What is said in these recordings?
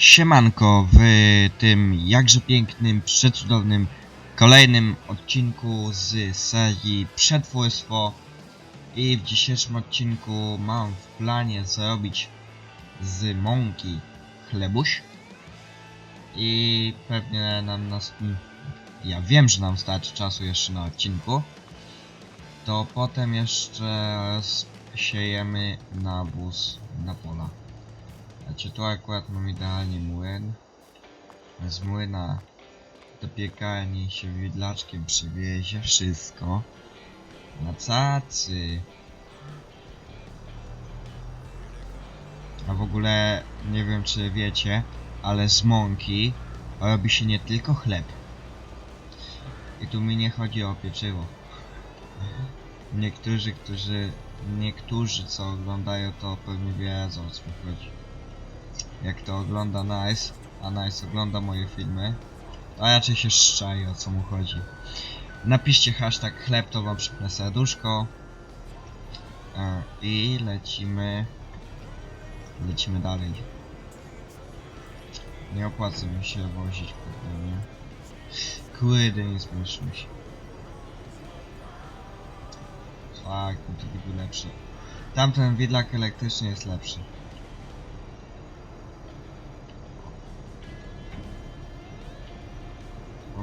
Siemanko w tym jakże pięknym, przecudownym kolejnym odcinku z serii Przetwórstwo i w dzisiejszym odcinku mam w planie zrobić z mąki chlebuś. I pewnie nam nas... ja wiem, że nam starczy czasu jeszcze na odcinku. To potem jeszcze siejemy nawóz na pola znaczy tu akurat mam idealnie młyn. Z młyna do piekarni się widlaczkiem przywiezie wszystko. Na cacy. A w ogóle nie wiem czy wiecie, ale z mąki robi się nie tylko chleb. I tu mi nie chodzi o pieczywo. Niektórzy, którzy, niektórzy co oglądają to pewnie wiedzą o co mi chodzi jak to ogląda Nice, a Nice ogląda moje filmy, to raczej się szczai o co mu chodzi. Napiszcie hashtag chleb, to wam przypnę serduszko. E, I lecimy... Lecimy dalej. Nie opłaca mi się wozić kurde, nie? Kurde, nie zmieszmy się. Tak, to był lepszy. Tamten widlak elektryczny jest lepszy.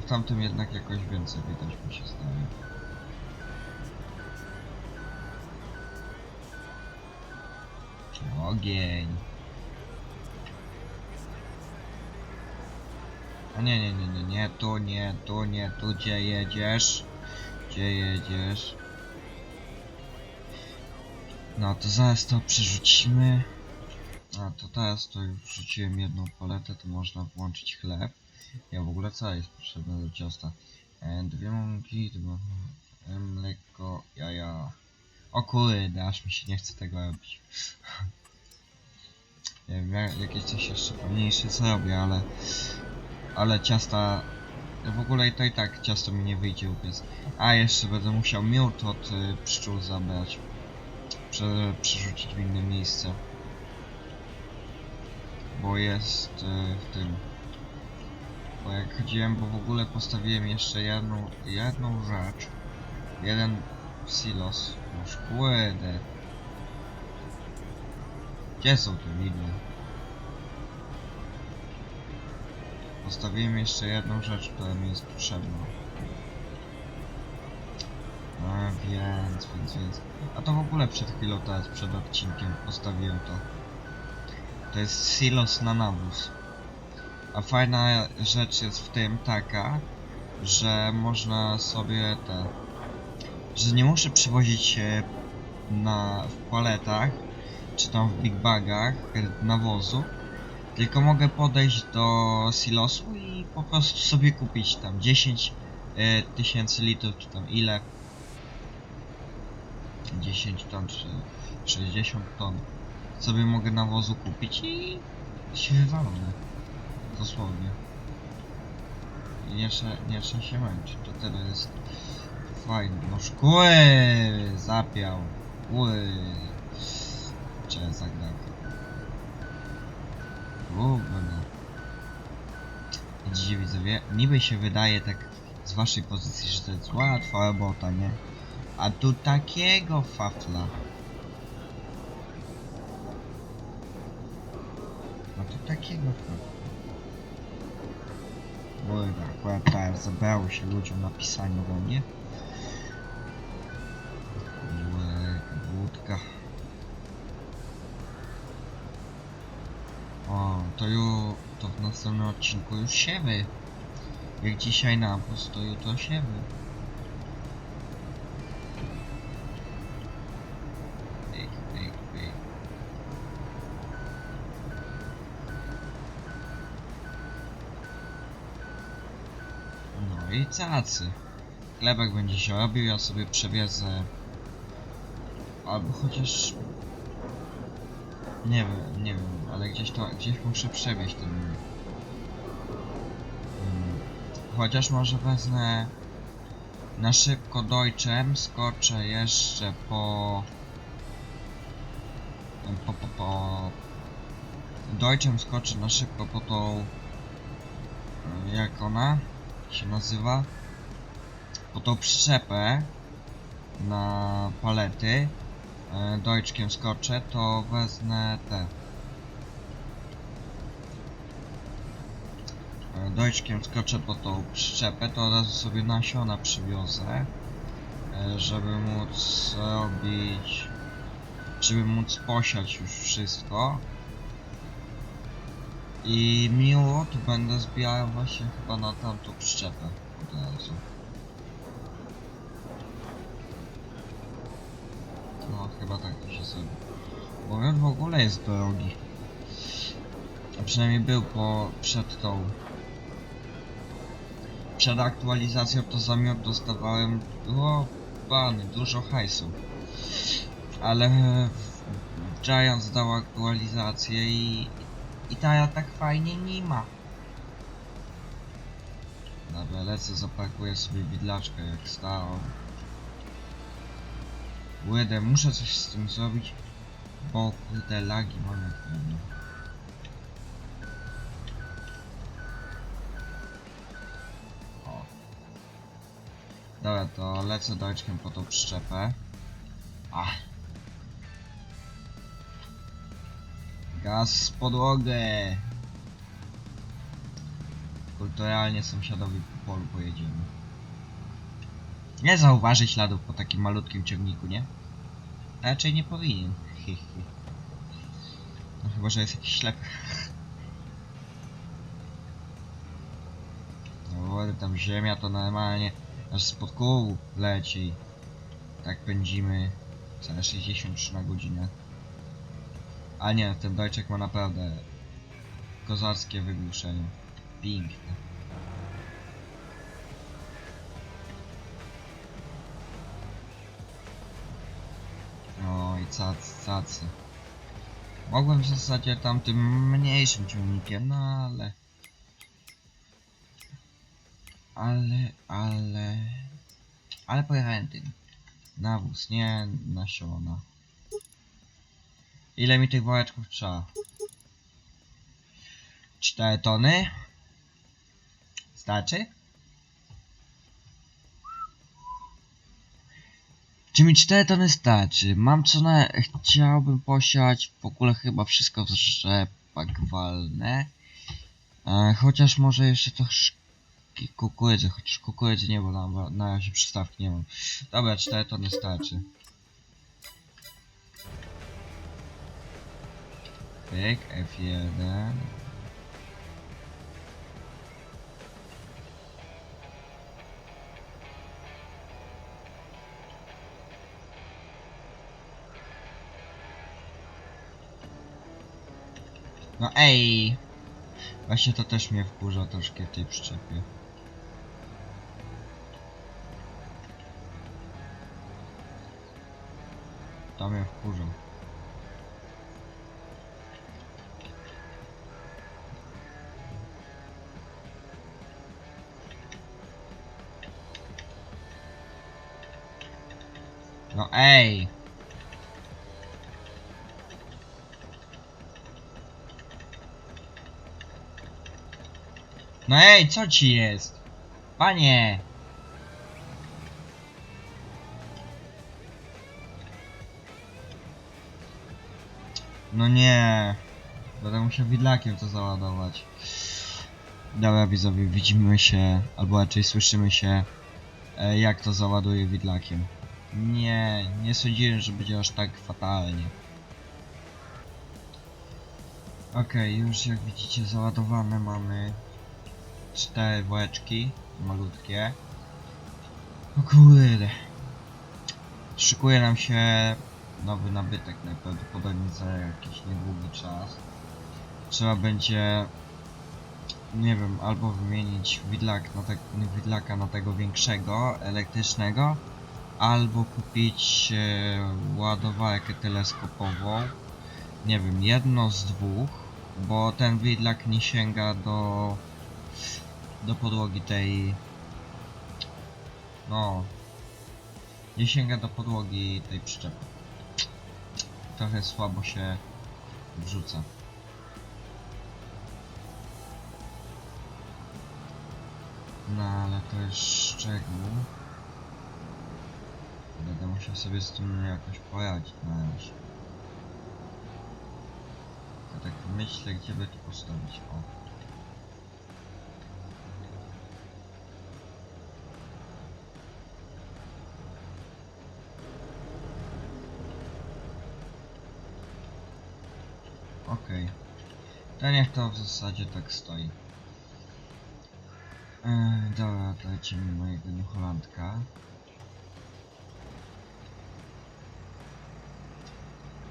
Tamtym jednak jakoś więcej widać mi się zdaje. Ogień. A nie, nie, nie, nie, nie, tu nie, tu nie, tu gdzie jedziesz? Gdzie jedziesz? No to zaraz to przerzucimy. A to teraz to już wrzuciłem jedną paletę, to można włączyć chleb. Ja w ogóle co jest potrzebne do ciasta? E, dwie mąki, dwa, e, mleko, jaja. O kurde, aż mi się nie chce tego robić. nie wiem, ja- jakieś coś jeszcze pomniejsze zrobię, ale... Ale ciasta... W ogóle to i tak ciasto mi nie wyjdzie upiec. A jeszcze będę musiał miód od y, pszczół zabrać. Prze, przerzucić w inne miejsce. Bo jest y, w tym... Bo jak chodziłem, bo w ogóle postawiłem jeszcze jedną, jedną rzecz. Jeden silos. Już kurde. Gdzie są te widły? Postawiłem jeszcze jedną rzecz, która mi jest potrzebna. A więc, więc, więc. A to w ogóle przed chwilą teraz, przed odcinkiem postawiłem to. To jest silos na nawóz. A fajna rzecz jest w tym taka, że można sobie te... Że nie muszę przywozić na, w paletach, czy tam w big bagach e, nawozu, tylko mogę podejść do silosu i po prostu sobie kupić tam 10 e, tysięcy litrów, czy tam ile. 10 ton, czy 60 ton. Sobie mogę nawozu kupić i się wywalone. Dosłownie. I nie, nie się męczyć, to tyle jest fajne. No szkły zapiał. Ły. Trzeba zagrać. Gówno. Widzicie widzowie, niby się wydaje tak z waszej pozycji, że to jest łatwa robota, nie? A tu takiego fafla. A tu takiego fafla. Kurde, akurat teraz zabrało się ludziom na pisaniu do mnie. Wódka. O, to ju, to w następnym odcinku już siewy. Jak dzisiaj nawóz, to jutro siewy. I cacy. Chlebek będzie się robił, ja sobie przewiezę... Albo chociaż... Nie wiem, nie wiem, ale gdzieś to, gdzieś muszę przewieźć ten... Mm, Chociaż może wezmę... Na szybko dojczem skoczę jeszcze po... Po, po, po... Deutschem skoczy na szybko po tą... Jak ona się nazywa? Po tą przyczepę na palety. E, Deutschkiem skoczę, to wezmę te. E, Deutschkiem skoczę po tą przyczepę, to od razu sobie nasiona przywiozę. e, Żeby móc robić... Żeby móc posiać już wszystko. I miło to będę zbierał właśnie chyba na tamtą przyczepę od razu. No chyba tak to się zrobi. Bo on w ogóle jest drogi. A przynajmniej był po przed tą. Przed aktualizacją to za miód dostawałem o pany, dużo hajsu. Ale Giants dał aktualizację i i ta tak fajnie nie ma. Dobra, lecę, zaparkuję sobie widlaczkę jak stałą. Łydę, muszę coś z tym zrobić, bo kurde lagi mam jak pewnie. O. Dobra, to lecę dojczkiem po tą przyczepę. Ach. Gaz podłogę! Kulturalnie sąsiadowi po polu pojedziemy. Nie zauważy śladów po takim malutkim ciągniku, nie? Raczej nie powinien. No chyba, że jest jakiś ślepy. No wody tam ziemia to normalnie aż spod kół leci. Tak pędzimy całe 63 na godzinę. A nie, ten dojczek ma naprawdę kozackie wygłuszenie. Piękne. No i cacy. Mogłem w zasadzie tamtym mniejszym ciągnikiem, no ale... Ale, ale... Ale pojechałem tym. Nawóz, nie nasiona. Ile mi tych woreczków trzeba? 4 tony? Starczy? Czy mi 4 tony starczy? Mam co na... Chciałbym posiać w ogóle chyba wszystko w rzepak walne. E, chociaż może jeszcze troszkę kukurydzy, chociaż kukurydzy nie, bo na, na razie przystawki nie mam. Dobra, 4 tony starczy. Pyk, F1. No ej! Właśnie to też mnie wkurza troszkę w tej przyczepie. To mnie wkurza. No ej! No ej, co ci jest? Panie! No nie. Będę musiał widlakiem to załadować. Dobra widzowie, widzimy się, albo raczej słyszymy się, e, jak to załaduję widlakiem. Nie, nie sądziłem, że będzie aż tak fatalnie. Okej, już jak widzicie załadowane mamy cztery woreczki, malutkie. O kurde. Szykuje nam się nowy nabytek najprawdopodobniej za jakiś niedługi czas. Trzeba będzie, nie wiem, albo wymienić widlak na widlaka na tego większego, elektrycznego, albo kupić e, ładowarkę teleskopową. Nie wiem, jedno z dwóch, bo ten widlak nie sięga do, do podłogi tej... No... Nie sięga do podłogi tej przyczepy. Trochę słabo się wrzuca. No ale to jest szczegół. Musiał sobie z tym jakoś poradzić na razie. Ja tak myślę, gdzie by to postawić. O. Okej. To niech to w zasadzie tak stoi. Yy, dobra, to lecimy mojego.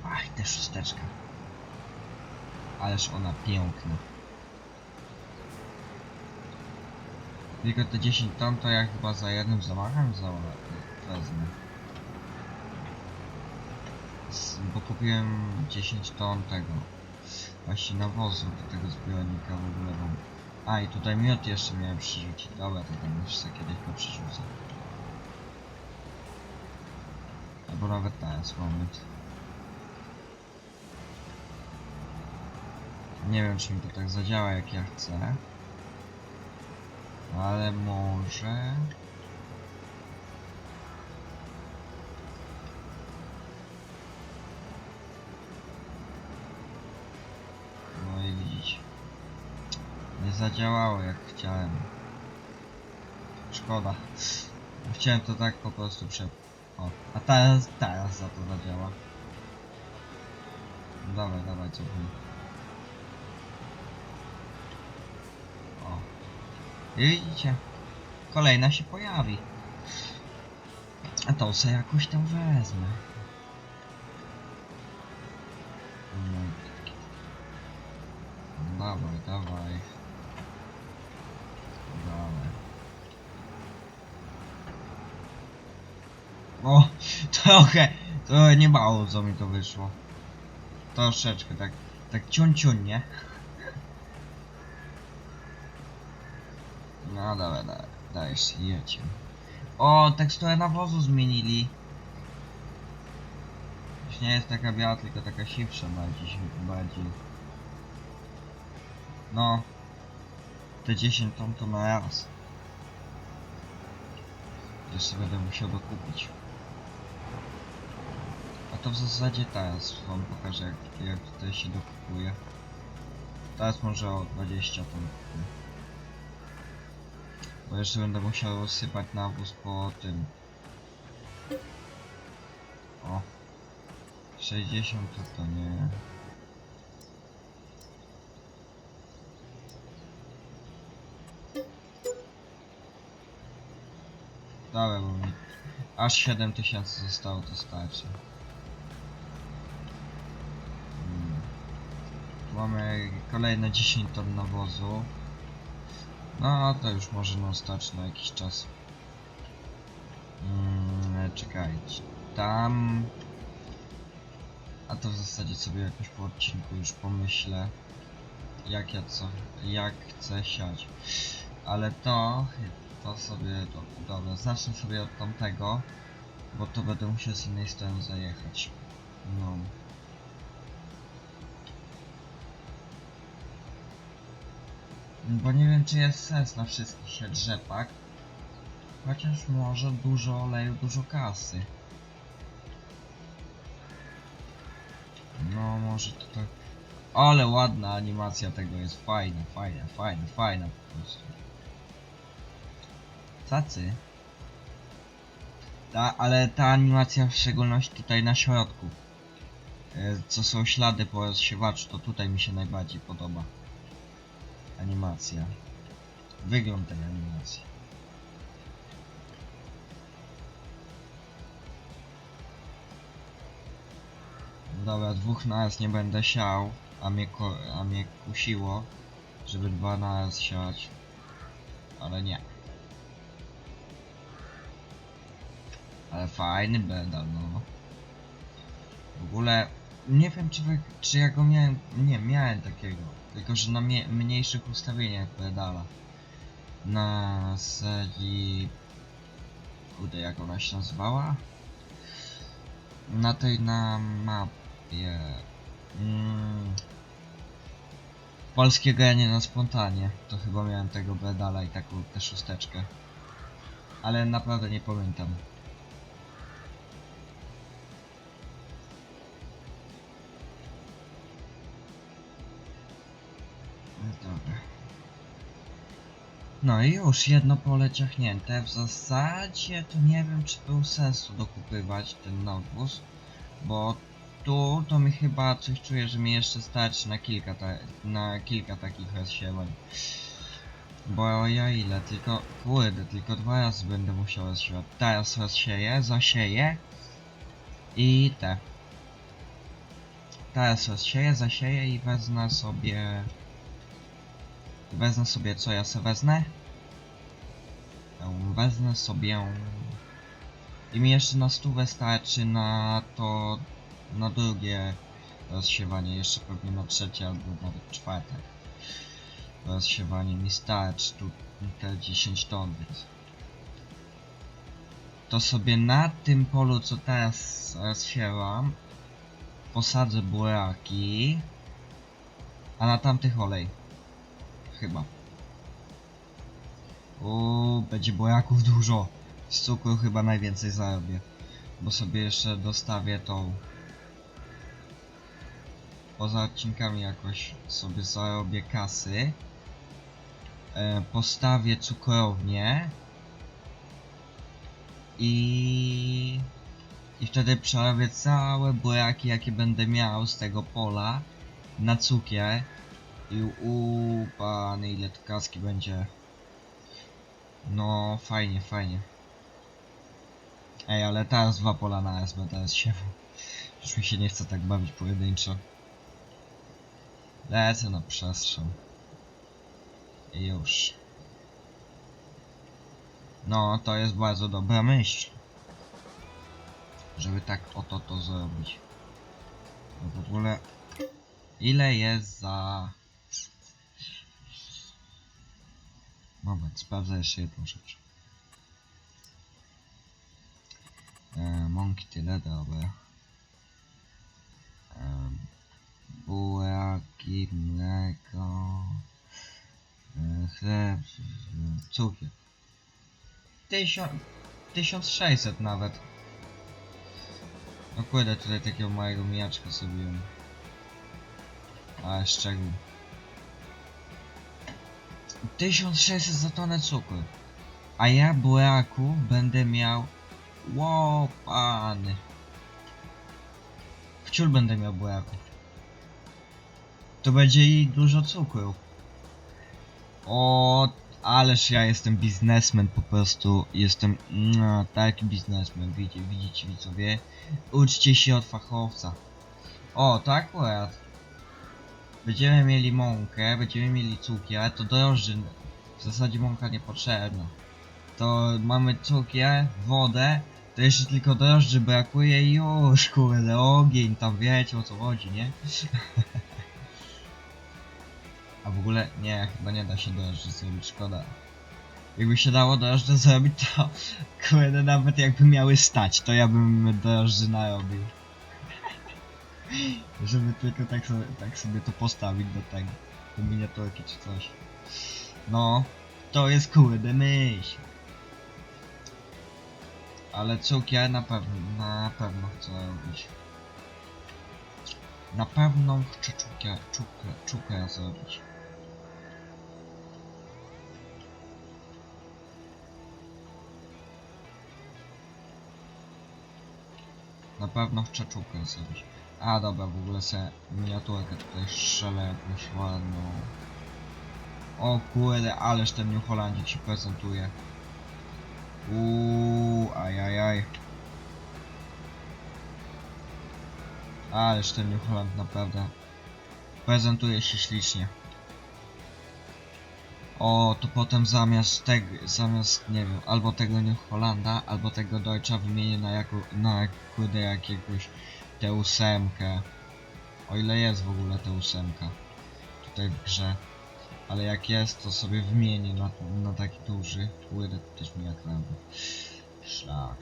Ach, ta szósteczka. Ależ ona piękna. Tylko te 10 ton to ja chyba za jednym zamachem za wezmę. Bo kupiłem 10 ton tego. Właśnie nawozu do tego zbiornika w ogóle. A i tutaj miód jeszcze miałem przyrzucić. Dobra, to tam już sobie kiedyś go przyrzucę. Albo nawet teraz moment. Nie wiem czy mi to tak zadziała jak ja chcę. Ale może... No i widzicie. Nie zadziałało jak chciałem. Szkoda. Chciałem to tak po prostu prze... O, a teraz, teraz za to zadziała. Dawaj, dawaj, cofnij. Widzicie. Kolejna się pojawi. A to se jakoś tam wezmę. Dawaj, dawaj. Dawaj. O, trochę, trochę nie mało co mi to wyszło. Troszeczkę, tak, tak ciun, nie? No dobra, daj, dajesz, jedź. O, teksturę nawozu zmienili. Już nie jest taka biała, tylko taka siwsza bardziej, bardziej. No. Te 10 ton to na raz. Jeszcze będę musiał dokupić. A to w zasadzie teraz wam pokażę jak, jak tutaj się dokupuje. Teraz może o 20 ton. Bo jeszcze będę musiał rozsypać nawóz po tym. O. 60 to to nie. Dobra, bo mi aż 7000 zostało, to starczy. Hmm. Mamy kolejne 10 ton nawozu. No, to już może nam starczy na jakiś czas. Mm, czekajcie. Tam... A to w zasadzie sobie jakoś po odcinku już pomyślę. Jak ja co... Jak chcę siać. Ale to... To sobie... Do, dobra, zacznę sobie od tamtego. Bo to będę musiał z innej strony zajechać. No. Bo nie wiem czy jest sens na wszystkich się rzepak. Chociaż może dużo oleju, dużo kasy. No może to tak... Ale ładna animacja tego jest, fajna, fajna, fajna, fajna po prostu. Tacy. Ta, ale ta animacja w szczególności tutaj na środku. e, Co są ślady po rozsiewaczu, to tutaj mi się najbardziej podoba. Animacja. Wygląd tej animacji. Dobra, dwóch naraz nie będę siał, a mnie, a mnie kusiło, żeby dwa naraz siać. Ale nie. Ale fajny pedal, no. W ogóle nie wiem czy, wy, czy ja go miałem. Nie, miałem takiego. Tylko że na mniejszych ustawieniach pedala. Na serii. Kurde, jak ona się nazywała? Na tej na mapie. Mm. polskiego, a nie na spontanie. To chyba miałem tego bedala i taką tę szósteczkę. Ale naprawdę nie pamiętam. No i już, jedno pole ciachnięte. W zasadzie to nie wiem, czy był sensu dokupywać ten nawóz, bo tu to mi chyba coś czuję, że mi jeszcze starczy na kilka, na kilka takich rozsiewań. Bo ja ile? Tylko, kurde, tylko dwa razy będę musiał rozsiewać. Teraz rozsieję, zasieję i te. Teraz rozsieję, zasieję i wezmę sobie... Wezmę sobie, co ja sobie wezmę? Wezmę sobie... I mi jeszcze na stówę starczy na to... Na drugie rozsiewanie, jeszcze pewnie na trzecie albo nawet czwarte rozsiewanie mi starczy tu te 10 ton, więc... To sobie na tym polu, co teraz rozsiewam, posadzę buraki, a na tamtych olej. Chyba. Uuu, będzie buraków dużo. Z cukru chyba najwięcej zarobię. Bo sobie jeszcze dostawię tą... Poza odcinkami jakoś sobie zarobię kasy. E, postawię cukrownię. I... I wtedy przerobię całe buraki jakie będę miał z tego pola na cukier. I u pany ile to kaski będzie. No fajnie, fajnie. Ej, ale teraz dwa pola na będę teraz się. Już mi się nie chce tak bawić pojedynczo. Lecę na przestrzał. I już. No, to jest bardzo dobra myśl. Żeby tak oto to zrobić. No w ogóle... Ile jest za... Moment, sprawdzę jeszcze jedną rzecz. E, mąki tyle, dobra. E, buraki, mleko, e, chleb, cukier. Tysiąc, 1600 nawet. No kurde, tutaj takiego małego mijaczka zrobiłem. Ale szczegół. 1600 za tonę cukru. A ja buraku będę miał... Ło, pany. Wciul będę miał buraków. To będzie i dużo cukru. O, ależ ja jestem biznesmen po prostu. Jestem no, taki biznesmen. Widzicie, widzicie widzowie. Uczcie się od fachowca. O, to akurat. Będziemy mieli mąkę, będziemy mieli cukier, to drożdży. W zasadzie mąka niepotrzebna. To mamy cukier, wodę, to jeszcze tylko drożdży brakuje i już, kurde, ogień, tam wiecie o co chodzi, nie? A w ogóle, nie, chyba nie da się drożdży zrobić, szkoda. Jakby się dało drożdże zrobić, to kurde, nawet jakby miały stać, to ja bym drożdży narobił. Żeby tylko tak sobie, tak sobie to postawić do tego, do miniaturki czy coś. No, to jest kurde myśl. Ale cukier na pewno, na pewno chcę robić. Na pewno chcę cukier, cukier, cukier zrobić. Na pewno chcę cukier zrobić. A dobra, w ogóle sobie miniaturkę tutaj strzelę jakąś ładną. O kurde, ależ ten New Hollandzik się prezentuje. Uuu, ajajaj. Ależ ten New Holland naprawdę prezentuje się ślicznie. O, to potem zamiast tego, zamiast, nie wiem, albo tego New Hollanda, albo tego Deutscha wymienię na jako, na kurde jakiegoś tę ósemkę. O ile jest w ogóle ta ósemka tutaj w grze. Ale jak jest, to sobie wymienię na, na taki duży. Kurde, też mi jak robię. Szlak.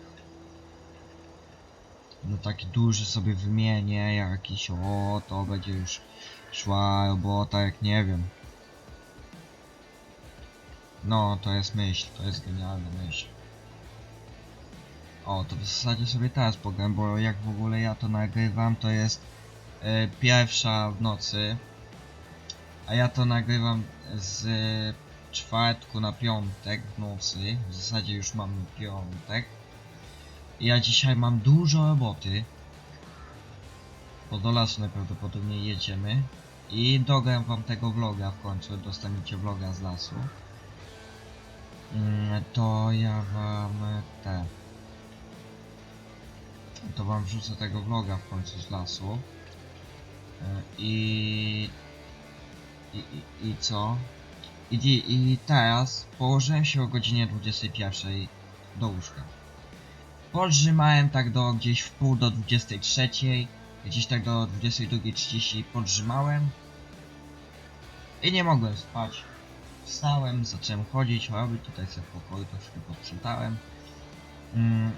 No taki duży sobie wymienię jakiś, o to będzie już szła robota jak nie wiem. No, to jest myśl, to jest genialna myśl. O, to w zasadzie sobie teraz pogram, bo jak w ogóle ja to nagrywam, to jest e, pierwsza w nocy. A ja to nagrywam z czwartku na piątek w nocy. W zasadzie już mam piątek. I ja dzisiaj mam dużo roboty. Bo do lasu najprawdopodobniej jedziemy. I dogram wam tego vloga w końcu. Dostaniecie vloga z lasu. Mm, To ja wam te. To wam wrzucę tego vloga w końcu z lasu. E, I i, i, i co? I, i, teraz położyłem się o godzinie 21 do łóżka. Podrzymałem tak do gdzieś w pół do 23, gdzieś tak do 22.30 podrzymałem i nie mogłem spać. Wstałem, zacząłem chodzić, robić tutaj sobie w pokoju, troszkę posprzątałem. Mm,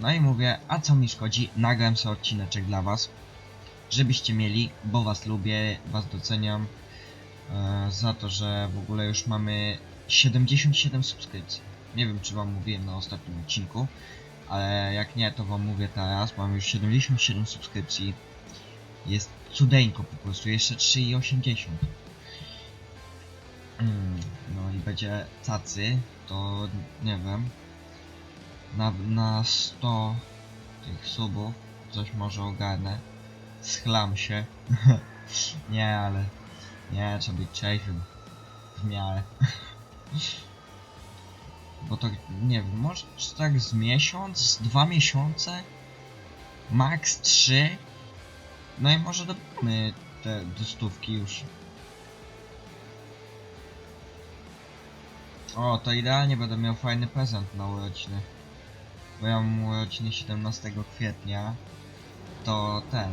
no i mówię, a co mi szkodzi? Nagram sobie odcineczek dla was, żebyście mieli, bo was lubię, was doceniam e, za to, że w ogóle już mamy 77 subskrypcji. Nie wiem, czy wam mówiłem na ostatnim odcinku, ale jak nie, to wam mówię teraz. Mamy już 77 subskrypcji. Jest cudeńko po prostu, jeszcze 3,80. Mm, no i będzie cacy, to nie wiem. Na, na 100 tych subów coś może ogarnę. Schlam się. nie, ale nie, trzeba być trzeźwym. W miarę. Bo to, nie wiem, może tak z miesiąc, z dwa miesiące? Max trzy? No i może dobijmy te do stówki już. O, to idealnie będę miał fajny prezent na urodziny. Bo ja mam urodziny 17 kwietnia. To ten.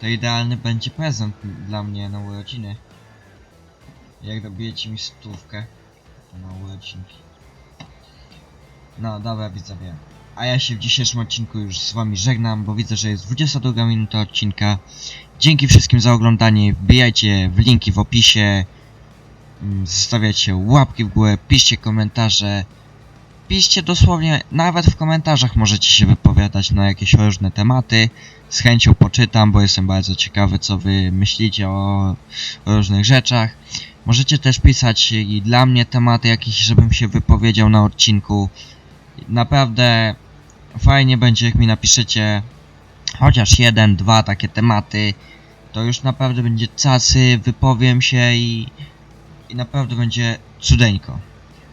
To idealny będzie prezent dla mnie na urodziny. Jak dobijecie mi stówkę na urodzinki. No dobra widzowie. A ja się w dzisiejszym odcinku już z wami żegnam, bo widzę, że jest 22 minuta odcinka. Dzięki wszystkim za oglądanie. Wbijajcie w linki w opisie. Mm, Zostawiacie łapki w górę, piszcie komentarze. Piszcie dosłownie, nawet w komentarzach możecie się wypowiadać na jakieś różne tematy. Z chęcią poczytam, bo jestem bardzo ciekawy, co wy myślicie o, różnych rzeczach. Możecie też pisać i dla mnie tematy jakieś, żebym się wypowiedział na odcinku. Naprawdę fajnie będzie, jak mi napiszecie chociaż jeden, dwa takie tematy. To już naprawdę będzie cacy, wypowiem się i, i naprawdę będzie cudeńko.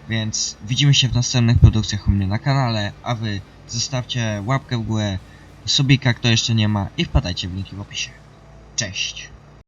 Więc widzimy się w następnych produkcjach u mnie na kanale, a wy zostawcie łapkę w górę, subika kto jeszcze nie ma i wpadajcie w linki w opisie. Cześć!